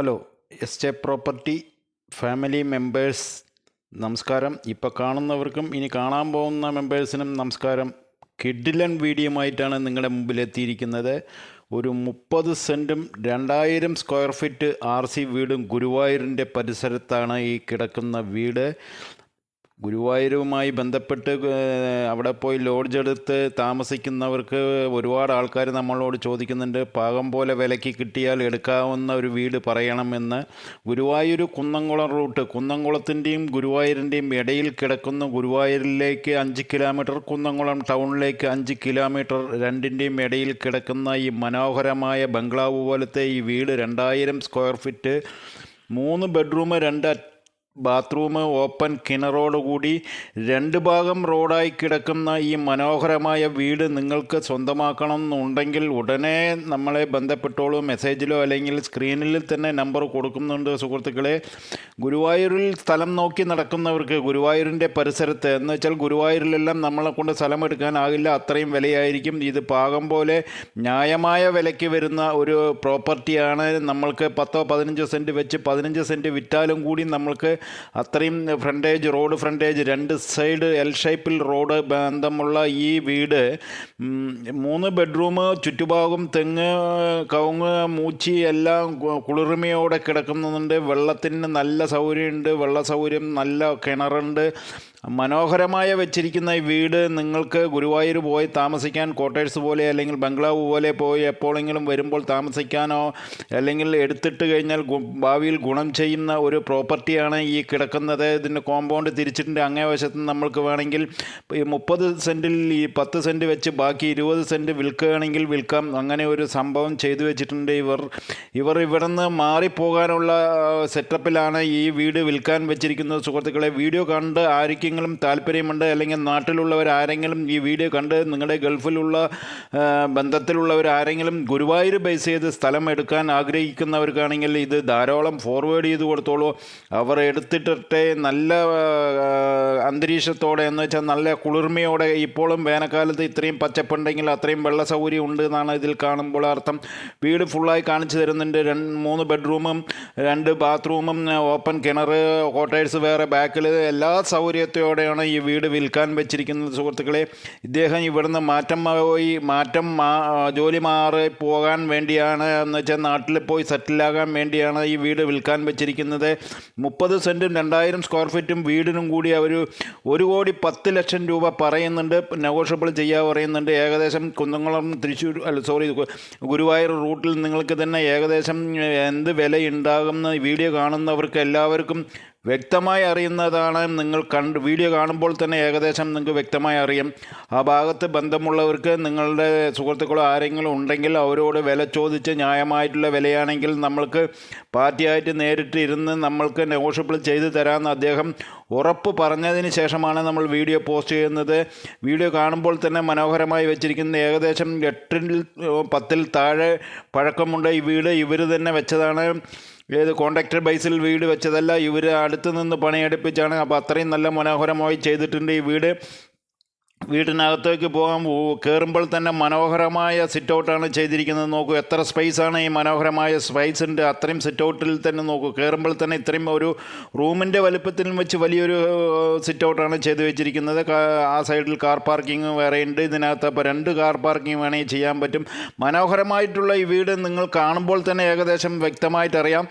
Hello estate property family members നമസ്കാരം. ഇപ്പോൾ കാണുന്നവർക്കും ഇനി കാണാൻ പോകുന്ന മെമ്പേഴ്സിനും നമസ്കാരം. കിഡിലൻ വീഡിയോമായിട്ടാണ് നിങ്ങളുടെ മുമ്പിൽ എത്തിയിരിക്കുന്നത് ഒരു മുപ്പത് സെന്റും രണ്ടായിരം സ്ക്വയർ ഫീറ്റ് ആർ സി വീടും ഗുരുവായൂരിന്റെ പരിസരത്താണ് ഈ കിടക്കുന്ന വീട്. ഗുരുവായൂരുമായി ബന്ധപ്പെട്ട് അവിടെ പോയി ലോഡ്ജ് എടുത്ത് താമസിക്കുന്നവർക്ക് ഒരുപാട് ആൾക്കാർ നമ്മളോട് ചോദിക്കുന്നുണ്ട് പാകം പോലെ വിലയ്ക്ക് കിട്ടിയാൽ എടുക്കാവുന്ന ഒരു വീട് പറയണമെന്ന്. ഗുരുവായൂർ കുന്നംകുളം റൂട്ട് കുന്നംകുളത്തിന്റെയും ഗുരുവായൂരിന്റെയും ഇടയിൽ കിടക്കുന്ന ഗുരുവായൂരിലേക്ക് അഞ്ച് കിലോമീറ്റർ കുന്നംകുളം ടൗണിലേക്ക് അഞ്ച് കിലോമീറ്റർ രണ്ടിന്റെയും ഇടയിൽ കിടക്കുന്ന ഈ മനോഹരമായ ബംഗ്ലാവ് പോലത്തെ ഈ വീട് രണ്ടായിരം സ്ക്വയർ ഫീറ്റ് മൂന്ന് ബെഡ്റൂം രണ്ട് ബാത്റൂം ഓപ്പൺ കിണറോടുകൂടി രണ്ട് ഭാഗം റോഡായി കിടക്കുന്ന ഈ മനോഹരമായ വീട് നിങ്ങൾക്ക് സ്വന്തമാക്കണം എന്നുണ്ടെങ്കിൽ ഉടനെ നമ്മളെ ബന്ധപ്പെട്ടോളൂ. മെസ്സേജിലോ അല്ലെങ്കിൽ സ്ക്രീനിൽ തന്നെ നമ്പർ കൊടുക്കുന്നുണ്ട് സുഹൃത്തുക്കളെ. ഗുരുവായൂരിൽ സ്ഥലം നോക്കി നടക്കുന്നവർക്ക് ഗുരുവായൂരിന്റെ പരിസരത്ത് എന്ന് വെച്ചാൽ ഗുരുവായൂരിലെല്ലാം നമ്മളെ കൊണ്ട് സ്ഥലം എടുക്കാനാകില്ല അത്രയും വിലയായിരിക്കും. ഇത് പാകം പോലെ ന്യായമായ വിലയ്ക്ക് വരുന്ന ഒരു പ്രോപ്പർട്ടിയാണ്. നമ്മൾക്ക് പത്തോ പതിനഞ്ചോ സെന്റ് വെച്ച് പതിനഞ്ച് സെന്റ് വിറ്റാലും കൂടി നമ്മൾക്ക് അത്രയും ഫ്രണ്ടേജ് റോഡ് ഫ്രണ്ടേജ് രണ്ട് സൈഡ് എൽ ഷേപ്പിൽ റോഡ് ബന്ധമുള്ള ഈ വീട് മൂന്ന് ബെഡ്റൂം ചുറ്റുഭാഗം തെങ്ങ് കവുങ്ങ് മൂച്ചി എല്ലാം കുളിർമയോടെ കിടക്കുന്നുണ്ട്. വെള്ളത്തിന് നല്ല സൗകര്യമുണ്ട്. വെള്ള സൗകര്യം നല്ല കിണറുണ്ട്. മനോഹരമായ വെച്ചിരിക്കുന്ന ഈ വീട് നിങ്ങൾക്ക് ഗുരുവായൂർ പോയി താമസിക്കാൻ ക്വാർട്ടേഴ്സ് പോലെ അല്ലെങ്കിൽ ബംഗ്ലാവ് പോലെ പോയി എപ്പോഴെങ്കിലും വരുമ്പോൾ താമസിക്കാനോ അല്ലെങ്കിൽ എടുത്തിട്ട് കഴിഞ്ഞാൽ ഭാവിയിൽ ഗുണം ചെയ്യുന്ന ഒരു പ്രോപ്പർട്ടിയാണ് ഈ കിടക്കുന്നത്. ഇതിന്റെ കോമ്പൗണ്ട് തിരിച്ചിട്ടുണ്ട് അങ്ങേ വശത്ത് നമ്മൾക്ക് വേണമെങ്കിൽ ഈ മുപ്പത് സെന്റിൽ ഈ പത്ത് സെന്റ് വെച്ച് ബാക്കി ഇരുപത് സെന്റ് വിൽക്കുകയാണെങ്കിൽ വിൽക്കാം. അങ്ങനെ ഒരു സംഭവം ചെയ്തു വെച്ചിട്ടുണ്ട് ഇവർ. ഇവർ ഇവിടെ നിന്ന് മാറിപ്പോകാനുള്ള സെറ്റപ്പിലാണ് ഈ വീട് വിൽക്കാൻ വെച്ചിരിക്കുന്നത്. സുഹൃത്തുക്കളെ വീഡിയോ കണ്ട് ആർക്കെങ്കിലും താല്പര്യമുണ്ട് അല്ലെങ്കിൽ നാട്ടിലുള്ളവർ ആരെങ്കിലും ഈ വീഡിയോ കണ്ട് നിങ്ങളുടെ ഗൾഫിലുള്ള ആരെങ്കിലും ഗുരുവായൂർ ബേസ് ചെയ്ത് സ്ഥലം എടുക്കാൻ ആഗ്രഹിക്കുന്നവർക്കാണെങ്കിൽ ഇത് ധാരാളം ഫോർവേഡ് ചെയ്ത് കൊടുത്തോളൂ. അവർ എടുത്തിട്ടെ നല്ല അന്തരീക്ഷത്തോടെ എന്ന് വെച്ചാൽ നല്ല കുളിർമയോടെ ഇപ്പോഴും വേനൽക്കാലത്ത് ഇത്രയും പച്ചപ്പുണ്ടെങ്കിൽ അത്രയും വെള്ള സൗകര്യം ഉണ്ട് എന്നാണ് ഇതിൽ കാണുമ്പോൾ അർത്ഥം. വീട് ഫുള്ളായി കാണിച്ചു തരുന്നുണ്ട്. രണ്ട് മൂന്ന് ബെഡ്റൂമും രണ്ട് ബാത്റൂമും ഓപ്പൺ കിണർ ക്വാർട്ടേഴ്സ് വേറെ ബാക്കിൽ എല്ലാ സൗകര്യത്തോടെയാണ് ഈ വീട് വിൽക്കാൻ വെച്ചിരിക്കുന്നത്. സുഹൃത്തുക്കളെ ഇദ്ദേഹം ഇവിടുന്ന് മാറ്റം പോയി മാറ്റം ജോലി മാറി പോകാൻ വേണ്ടിയാണ് എന്ന് വെച്ചാൽ നാട്ടിൽ പോയി സെറ്റിലാകാൻ വേണ്ടിയാണ് ഈ വീട് വിൽക്കാൻ വെച്ചിരിക്കുന്നത്. മുപ്പത് സെന്റും രണ്ടായിരം സ്ക്വയർ ഫീറ്റും വീടിനും കൂടി അവർ ഒരു കോടി പത്ത് ലക്ഷം രൂപ പറയുന്നുണ്ട്. നെഗോഷ്യബിൾ ചെയ്യാൻ പറയുന്നുണ്ട്. ഏകദേശം കുന്നംകുളം തൃശ്ശൂർ അല്ല സോറി ഗുരുവായൂർ റൂട്ടിൽ നിങ്ങൾക്ക് തന്നെ ഏകദേശം എന്ത് വില ഉണ്ടാകുന്ന വീഡിയോ കാണുന്നവർക്ക് എല്ലാവർക്കും വ്യക്തമായി അറിയുന്നതാണ് നിങ്ങൾ കണ്ട് വീഡിയോ കാണുമ്പോൾ തന്നെ ഏകദേശം നിങ്ങൾക്ക് വ്യക്തമായി അറിയും. ആ ഭാഗത്ത് ബന്ധമുള്ളവർക്ക് നിങ്ങളുടെ സുഹൃത്തുക്കളോ ആരെങ്കിലും ഉണ്ടെങ്കിൽ അവരോട് വില ചോദിച്ച് ന്യായമായിട്ടുള്ള വിലയാണെങ്കിൽ നമ്മൾക്ക് പാർട്ടിയായിട്ട് നേരിട്ട് ഇരുന്ന് നമ്മൾക്ക് നെഗോഷ്യബിൾ ചെയ്തു തരാമെന്ന് അദ്ദേഹം ഉറപ്പ് പറഞ്ഞതിന് ശേഷമാണ് നമ്മൾ വീഡിയോ പോസ്റ്റ് ചെയ്യുന്നത്. വീഡിയോ കാണുമ്പോൾ തന്നെ മനോഹരമായി വെച്ചിരിക്കുന്ന ഏകദേശം എട്ടിൽ പത്തിൽ താഴെ പഴക്കമുണ്ട്. ഈ വീട് ഇവർ തന്നെ വെച്ചതാണ്. ഏത് കോൺട്രാക്ടർ ബേസിൽ വീട് വെച്ചതല്ല ഇവർ അടുത്ത് നിന്ന് പണിയെടുപ്പിച്ചാണ്. അപ്പോൾ അത്രയും നല്ല മനോഹരമായി ചെയ്തിട്ടുണ്ട് ഈ വീട്. വീടിനകത്തേക്ക് പോകാൻ കയറുമ്പോൾ തന്നെ മനോഹരമായ സിറ്റ് ഔട്ടാണ് ചെയ്തിരിക്കുന്നത് നോക്കൂ. എത്ര സ്പേസാണ് ഈ മനോഹരമായ സ്പേസ് അത്രയും സിറ്റ് ഔട്ടിൽ തന്നെ നോക്കൂ. കയറുമ്പോൾ തന്നെ ഇത്രയും ഒരു റൂമിന്റെ വലുപ്പത്തിൽ വെച്ച് വലിയൊരു സിറ്റ് ഔട്ടാണ് ചെയ്ത് വെച്ചിരിക്കുന്നത്. ആ സൈഡിൽ കാർ പാർക്കിംഗ് വേറെ ഉണ്ട്. ഇതിനകത്ത് അപ്പോൾ രണ്ട് കാർ പാർക്കിംഗ് വേണമെങ്കിൽ ചെയ്യാൻ പറ്റും. മനോഹരമായിട്ടുള്ള ഈ വീട് നിങ്ങൾ കാണുമ്പോൾ തന്നെ ഏകദേശം വ്യക്തമായിട്ട് അറിയാം.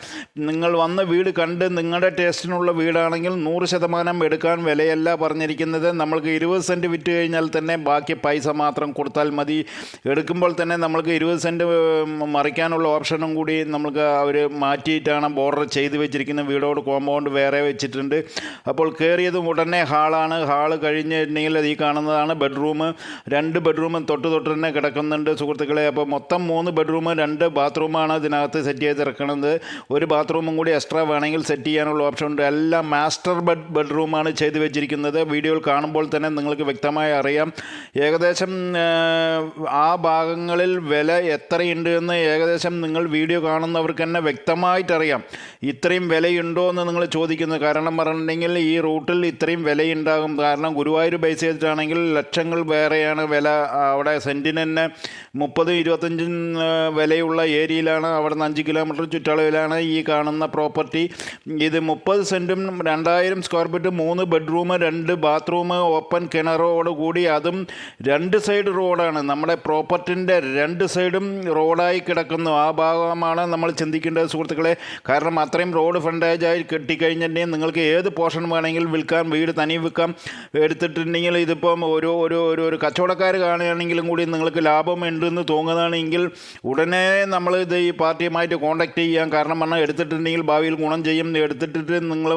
നിങ്ങൾ വന്ന് വീട് കണ്ട് നിങ്ങളുടെ ടേസ്റ്റിനുള്ള വീടാണെങ്കിൽ നൂറ് ശതമാനം എടുക്കാൻ വിലയല്ല പറഞ്ഞിരിക്കുന്നത്. നമ്മൾക്ക് ഇരുപത് സെന്റ് വിറ്റ് കഴിഞ്ഞാൽ തന്നെ ബാക്കി പൈസ മാത്രം കൊടുത്താൽ മതി. എടുക്കുമ്പോൾ തന്നെ നമ്മൾക്ക് ഇരുപത് സെന്റ് മറിക്കാനുള്ള ഓപ്ഷനും കൂടി നമ്മൾക്ക് അവർ മാറ്റിയിട്ടാണ് ബോർഡർ ചെയ്ത് വെച്ചിരിക്കുന്നത്. വീടോട് കോമ്പൗണ്ട് വേറെ വെച്ചിട്ടുണ്ട്. അപ്പോൾ കയറിയതും ഉടനെ ഹാളാണ്. ഹാൾ കഴിഞ്ഞിട്ടുണ്ടെങ്കിൽ ഈ കാണുന്നതാണ് ബെഡ്റൂം. രണ്ട് ബെഡ്റൂമും തൊട്ട് തൊട്ട് തന്നെ കിടക്കുന്നുണ്ട് സുഹൃത്തുക്കളെ. അപ്പോൾ മൊത്തം മൂന്ന് ബെഡ്റൂം രണ്ട് ബാത്റൂമാണ് ഇതിനകത്ത് സെറ്റ് ചെയ്തിറക്കുന്നത് ഒരു ബാത്റൂമും കൂടി എക്സ്ട്രാ വേണമെങ്കിൽ സെറ്റ് ചെയ്യാനുള്ള ഓപ്ഷൻ ഉണ്ട് എല്ലാം മാസ്റ്റർ ബെഡ് ബെഡ്റൂമാണ് ചെയ്ത് വെച്ചിരിക്കുന്നത്. വീഡിയോയിൽ കാണുമ്പോൾ തന്നെ നിങ്ങൾക്ക് വ്യക്തമായി കൃത്യമായി അറിയാം. ഏകദേശം ആ, ഭാഗങ്ങളിൽ വില എത്രയുണ്ട് എന്ന് ഏകദേശം നിങ്ങൾ വീഡിയോ കാണുന്നവർക്ക് തന്നെ വ്യക്തമായിട്ടറിയാം. ഇത്രയും വിലയുണ്ടോ എന്ന് നിങ്ങൾ ചോദിക്കുന്നു. കാരണം പറഞ്ഞിട്ടുണ്ടെങ്കിൽ ഈ റൂട്ടിൽ ഇത്രയും വിലയുണ്ടാകും. കാരണം ഗുരുവായൂർ ബേസ് ചെയ്തിട്ടാണെങ്കിൽ ലക്ഷങ്ങൾ വേറെയാണ് വില. അവിടെ സെന്റിന് തന്നെ മുപ്പതും ഇരുപത്തഞ്ചും വിലയുള്ള ഏരിയയിലാണ്. അവിടെ നിന്ന് അഞ്ച് കിലോമീറ്റർ ചുറ്റളവിലാണ് ഈ കാണുന്ന പ്രോപ്പർട്ടി ഇത് മുപ്പത് സെന്റും രണ്ടായിരം സ്ക്വയർ ഫീറ്റ് മൂന്ന് ബെഡ്റൂം രണ്ട് ബാത്റൂം ഓപ്പൺ കിണറോട് കൂടി അതും രണ്ട് സൈഡ് റോഡാണ്. നമ്മുടെ പ്രോപ്പർട്ടിന്റെ രണ്ട് സൈഡും റോഡായി കിടക്കുന്നു. ആ ഭാഗമാണ് നമ്മൾ ചിന്തിക്കേണ്ടത് സുഹൃത്തുക്കളെ. കാരണം അത്രയും റോഡ് ഫ്രണ്ടേജായി കെട്ടിക്കഴിഞ്ഞിട്ടുണ്ടെങ്കിൽ നിങ്ങൾക്ക് ഏത് പോർഷൻ വേണമെങ്കിലും വിൽക്കാം. വീട് തനി വിൽക്കാം. എടുത്തിട്ടുണ്ടെങ്കിൽ ഇതിപ്പം ഒരു ഒരു ഒരു ഒരു കച്ചവടക്കാർ കാണുകയാണെങ്കിലും കൂടി നിങ്ങൾക്ക് ലാഭം ഉണ്ടെന്ന് തോന്നുന്നതാണെങ്കിൽ ഉടനെ നമ്മൾ ഇത് ഈ പാർട്ടിയുമായിട്ട് കോൺടാക്ട് ചെയ്യാം. കാരണം പറഞ്ഞാൽ എടുത്തിട്ടുണ്ടെങ്കിൽ ഭാവിയിൽ ഗുണം ചെയ്യും. എടുത്തിട്ട് നിങ്ങൾ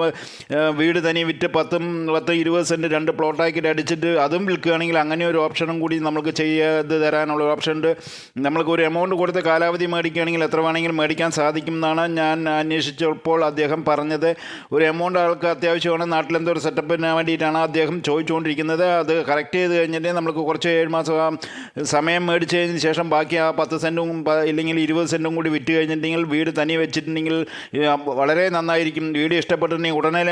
വീട് തനി വിറ്റ് പത്തും പത്ത് ഇരുപത് സെന്റ് രണ്ട് പ്ലോട്ടാക്കിയിട്ട് അടിച്ചിട്ട് അതും വിൽക്കുകയാണെങ്കിൽ അങ്ങനെ ഒരു ഓപ്ഷനും കൂടി നമുക്ക് ചെയ്ത് തരാനുള്ള ഓപ്ഷൻ ഉണ്ട് നമ്മൾക്ക് ഒരു എമൗണ്ട് കൊടുത്ത് കാലാവധി മേടിക്കുകയാണെങ്കിൽ എത്ര വേണമെങ്കിലും മേടിക്കാൻ സാധിക്കും എന്നാണ് ഞാൻ അന്വേഷിച്ചപ്പോൾ അദ്ദേഹം പറഞ്ഞത്. ഒരു എമൗണ്ട് ആൾക്ക് അത്യാവശ്യമാണ്. നാട്ടിലെന്തോ ഒരു സെറ്റപ്പിന് വേണ്ടിയിട്ടാണ് അദ്ദേഹം ചോദിച്ചുകൊണ്ടിരിക്കുന്നത്. അത് കറക്റ്റ് ചെയ്ത് കഴിഞ്ഞിട്ട് നമുക്ക് കുറച്ച് ഏഴ് മാസം സമയം മേടിച്ച് കഴിഞ്ഞ ശേഷം ബാക്കി ആ പത്ത് സെന്റും ഇല്ലെങ്കിൽ ഇരുപത് സെന്റും കൂടി വിറ്റ് കഴിഞ്ഞിട്ടുണ്ടെങ്കിൽ വീട് തനി വെച്ചിട്ടുണ്ടെങ്കിൽ വളരെ നന്നായിരിക്കും. വീട് ഇഷ്ടപ്പെട്ടിട്ടുണ്ടെങ്കിൽ ഉടനെ